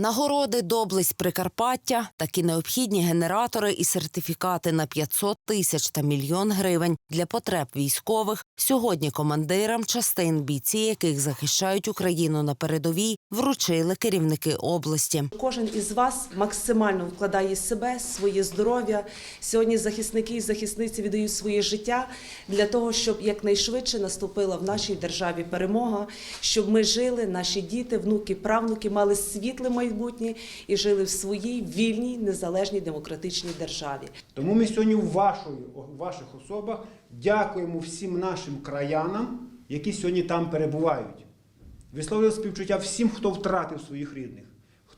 Нагороди, доблесть Прикарпаття, такі необхідні генератори і сертифікати на 500 тисяч та мільйон гривень для потреб військових. Сьогодні командирам частин, бійці яких захищають Україну на передовій, вручили керівники області. Кожен із вас максимально вкладає себе, своє здоров'я. Сьогодні захисники і захисниці віддають своє життя для того, щоб якнайшвидше наступила в нашій державі перемога, щоб ми жили, наші діти, внуки, правнуки мали світле майбутнє і жили в своїй вільній, незалежній демократичній державі. Тому ми сьогодні у, вашої, у ваших особах дякуємо всім нашим краянам, які сьогодні там перебувають. Висловлюємо співчуття всім, хто втратив своїх рідних,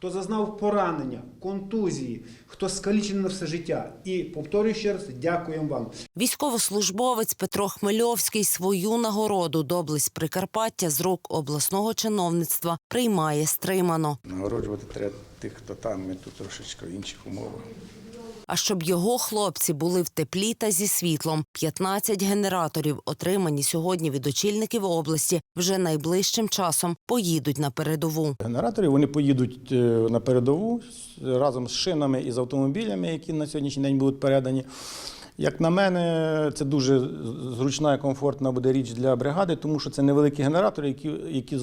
хто зазнав поранення, контузії, хто скалічений на все життя. І повторюю ще раз, дякуємо вам. Військовослужбовець Петро Хмельовський свою нагороду доблесть Прикарпаття з рук обласного чиновництва приймає стримано. Нагороджувати треба тих, хто там, ми тут трошечки в інших умовах. А щоб його хлопці були в теплі та зі світлом, 15 генераторів, отримані сьогодні від очільників області, вже найближчим часом поїдуть на передову. Генератори вони поїдуть е, на передову разом з шинами і з автомобілями, які на сьогоднішній день будуть передані. Як на мене, це дуже зручна і комфортна буде річ для бригади, тому що це невеликі генератори, які, які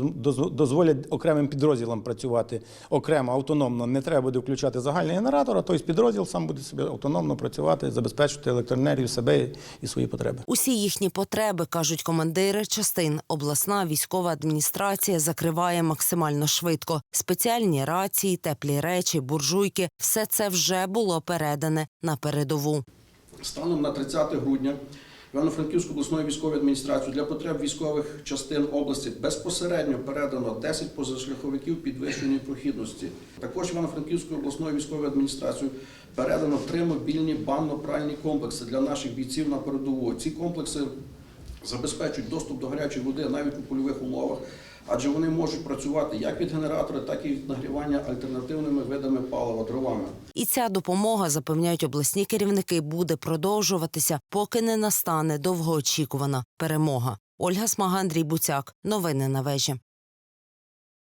дозволять окремим підрозділам працювати окремо, автономно. Не треба буде включати загальний генератор, а той підрозділ сам буде собі автономно працювати, забезпечувати електроенергію себе і свої потреби. Усі їхні потреби, кажуть командири частин, обласна військова адміністрація закриває максимально швидко. Спеціальні рації, теплі речі, буржуйки – все це вже було передане на передову. Станом на 30 грудня Івано-Франківську обласною військовою адміністрацією для потреб військових частин області безпосередньо передано 10 позашляховиків підвищеної прохідності. Також Івано-Франківською обласною військовою адміністрацією передано три мобільні банно-пральні комплекси для наших бійців на передову. Ці комплекси забезпечують доступ до гарячої води навіть у польових умовах, адже вони можуть працювати як від генератора, так і від нагрівання альтернативними видами палива дровами. І ця допомога, запевняють обласні керівники, буде продовжуватися, поки не настане довгоочікувана перемога. Ольга Смагандрій Буцяк. Новини на вежі.